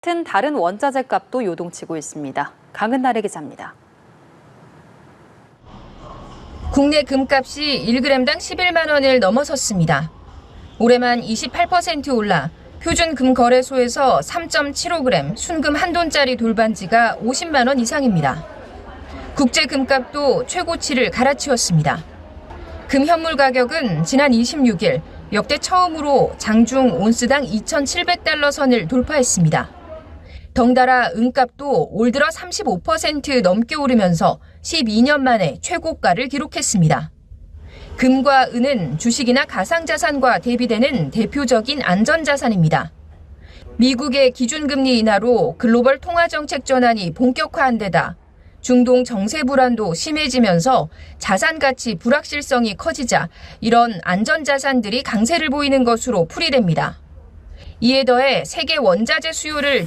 같은 다른 원자재 값도 요동치고 있습니다. 강은나래 기자입니다. 국내 금값이 1g당 11만 원을 넘어섰습니다. 올해만 28% 올라 표준 금 거래소에서 3.75g 순금 한 돈짜리 돌반지가 50만 원 이상입니다. 국제 금값도 최고치를 갈아치웠습니다. 금 현물 가격은 지난 26일 역대 처음으로 장중 온스당 2,700달러 선을 돌파했습니다. 덩달아 은값도 올 들어 35% 넘게 오르면서 12년 만에 최고가를 기록했습니다. 금과 은은 주식이나 가상자산과 대비되는 대표적인 안전자산입니다. 미국의 기준금리 인하로 글로벌 통화정책 전환이 본격화한 데다 중동 정세 불안도 심해지면서 자산 가치 불확실성이 커지자 이런 안전자산들이 강세를 보이는 것으로 풀이됩니다. 이에 더해 세계 원자재 수요를